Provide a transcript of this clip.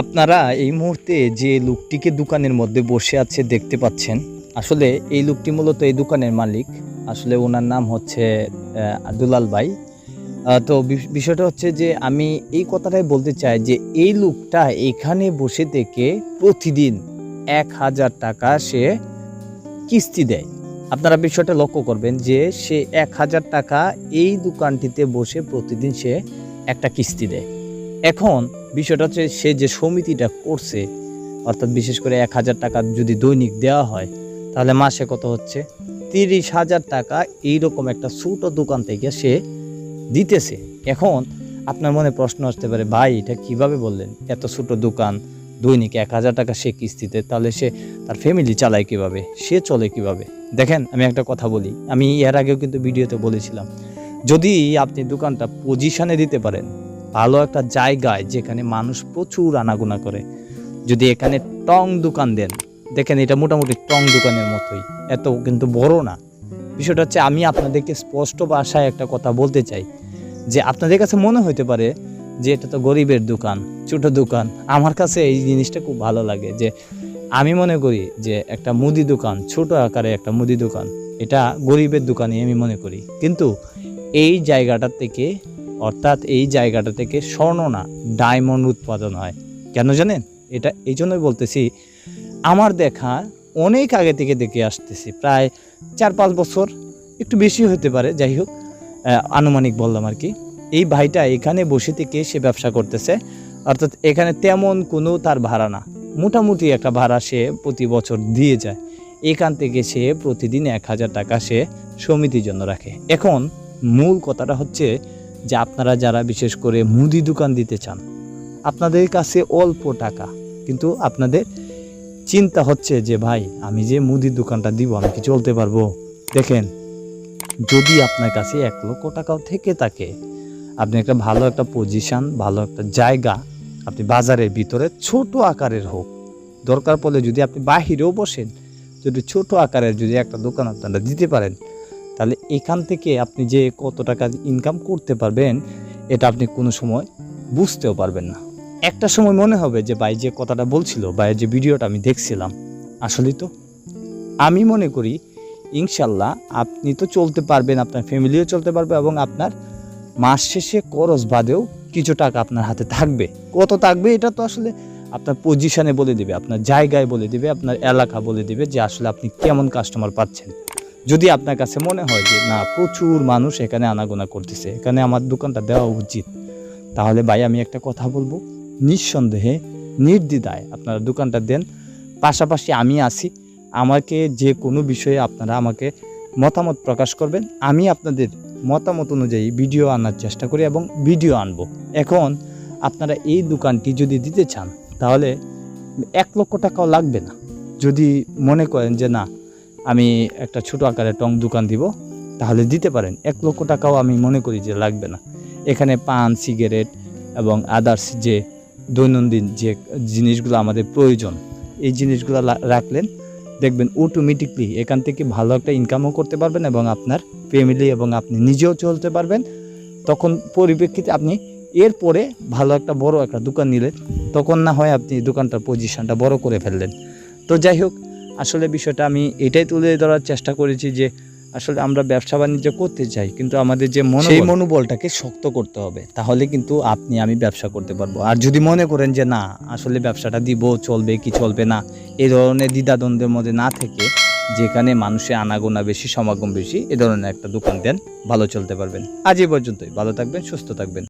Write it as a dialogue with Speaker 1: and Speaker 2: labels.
Speaker 1: আপনারা এই মুহূর্তে যে লোকটিকে দোকানের মধ্যে বসে আছে দেখতে পাচ্ছেন, আসলে এই লোকটি মূলত এই দোকানের মালিক। আসলে ওনার নাম হচ্ছে দুলাল ভাই। তো বিষয়টা হচ্ছে যে আমি এই কথাটাই বলতে চাই যে এই লোকটা এখানে বসে থেকে প্রতিদিন এক হাজার টাকা সে কিস্তি দেয়। আপনারা বিষয়টা লক্ষ্য করবেন যে সে এক হাজার টাকা এই দোকানটিতে বসে প্রতিদিন সে একটা কিস্তি দেয়। এখন বিষয়টা হচ্ছে সে যে সমিতিটা করছে, অর্থাৎ বিশেষ করে এক হাজার টাকা যদি দৈনিক দেওয়া হয়, তাহলে মাসে কত হচ্ছে? তিরিশ হাজার টাকা এইরকম একটা ছোটো দোকান থেকে সে দিতেছে। এখন আপনার মনে প্রশ্ন আসতে পারে, ভাই, এটা কীভাবে বললেন? এত ছোটো দোকান, দৈনিক এক হাজার টাকা সে কিস্তিতে, তাহলে সে তার ফ্যামিলি চালায় কীভাবে? সে চলে কীভাবে? দেখেন, আমি একটা কথা বলি, আমি এর আগেও কিন্তু ভিডিওতে বলেছিলাম, যদি আপনি দোকানটা পজিশনে দিতে পারেন ভালো একটা জায়গায় যেখানে মানুষ প্রচুর আনাগোনা করে। যদি এখানে টং দোকান দেন, দেখেন এটা মোটামুটি টং দোকানের মতোই, এত কিন্তু বড় না। বিষয়টা হচ্ছে আমি আপনাদেরকে স্পষ্ট ভাষায় একটা কথা বলতে চাই, যে আপনাদের কাছে মনে হতে পারে যে এটা তো গরিবের দোকান, ছোট দোকান। আমার কাছে এই জিনিসটা খুব ভালো লাগে যে আমি মনে করি যে একটা মুদি দোকান, ছোট আকারে একটা মুদি দোকান, এটা গরিবের দোকানই আমি মনে করি। কিন্তু এই জায়গাটা থেকে অর্থাৎ এই জায়গাটা থেকে স্বর্ণ না ডায়মন্ড উৎপাদন হয়। কেন জানেন? এটা এই জন্যই বলতেছি, আমার দেখা অনেক আগে থেকে দেখে আসতেছি, প্রায় চার পাঁচ বছর, একটু বেশি হতে পারে, যাই হোক আনুমানিক বললাম আর কি। এই ভাইটা এখানে বসে থেকে সে ব্যবসা করতেছে, অর্থাৎ এখানে তেমন কোনো তার ভাড়া না। মোটামুটি একটা ভাড়া সে প্রতি বছর দিয়ে যায়। এখান থেকে সে প্রতিদিন এক হাজার টাকা সে সমিতির জন্য রাখে। এখন মূল কথাটা হচ্ছে যে আপনারা যারা বিশেষ করে মুদি দোকান দিতে চান, আপনাদের কাছে অল্প টাকা। কিন্তু আপনাদের চিন্তা হচ্ছে যে, ভাই, আমি যে মুদির দোকানটা দিব, আমি কি চলতে পারব? দেখেন, যদি আপনার কাছে এক লক্ষ টাকাও থেকে থাকে, আপনি একটা ভালো একটা পজিশন ভালো একটা জায়গা, আপনি বাজারের ভিতরে ছোট আকারের হোক, দরকার পড়লে যদি আপনি বাহিরেও বসেন, যদি ছোট আকারের যদি একটা দোকান আপনারা দিতে পারেন তাহলে এখান থেকে আপনি যে কত টাকা ইনকাম করতে পারবেন, এটা আপনি কোনো সময় বুঝতেও পারবেন না। একটা সময় মনে হবে যে ভাই যে কথাটা বলছিল বা যে ভিডিওটা আমি দেখছিলাম, আসলেই তো। আমি মনে করি ইনশাল্লাহ আপনি তো চলতে পারবেন, আপনার ফ্যামিলিও চলতে পারবে এবং আপনার মাস শেষে খরচ বাদেও কিছু টাকা আপনার হাতে থাকবে। কত থাকবে এটা তো আসলে আপনার পজিশনে বলে দিবে, আপনার জায়গায় বলে দিবে, আপনার এলাকা বলে দিবে যে আসলে আপনি কেমন কাস্টমার পাচ্ছেন। যদি আপনার কাছে মনে হয় যে, না, প্রচুর মানুষ এখানে আনাগোনা করতেছে, এখানে আমার দোকানটা দেওয়া উচিত, তাহলে ভাই আমি একটা কথা বলব। নিঃসন্দেহে, নির্দ্বিধায় আপনারা দোকানটা দেন। পাশাপাশি আমি আছি। আমাকে যে কোনো বিষয়ে আপনারা আমাকে মতামত প্রকাশ করবেন। আমি আপনাদের মতামত অনুযায়ী ভিডিও আনার চেষ্টা করি এবং ভিডিও আনব। এখন আপনারা এই দোকানটি যদি দিতে চান, তাহলে এক লক্ষ টাকাও লাগবে না। যদি মনে করেন যে, না আমি একটা ছোট আকারে টং দোকান দিব, তাহলে দিতে পারেন। এক লক্ষ টাকাও আমি মনে করি যে লাগবে না। এখানে পান, সিগারেট এবং আদার্স যে দৈনন্দিন যে জিনিসগুলো আমাদের প্রয়োজন, এই জিনিসগুলো রাখলেন, দেখবেন অটোমেটিকলি এখান থেকে ভালো একটা ইনকামও করতে পারবেন এবং আপনার ফ্যামিলি এবং আপনি নিজেও চলতে পারবেন। তখন পরিপ্রেক্ষিতে আপনি এরপরে ভালো একটা বড় একটা দোকান নিলেন, তখন না হয় আপনি দোকানটার পজিশনটা বড় করে ফেললেন। তো যাই হোক আসলে বিষয়টা আমি এটাই তুলে ধরার চেষ্টা করেছি যে আসলে আমরা ব্যবসা বাণিজ্য করতে চাই কিন্তু আমাদের যে মন সেই মনোবলটাকে শক্ত করতে হবে তাহলে কিন্তু আপনি আমি ব্যবসা করতে পারব। আর যদি মনে করেন যে না আসলে ব্যবসাটা দিব চলবে কি চলবে না এই ধরনের দ্বিধাদ্বন্দ্বের মধ্যে না থেকে যেখানে মানুষের আনাগোনা বেশি সমাগম বেশি এ ধরনের একটা দোকান দেন ভালো চলতে পারবেন। আজ এই পর্যন্তই ভালো থাকবেন সুস্থ থাকবেন।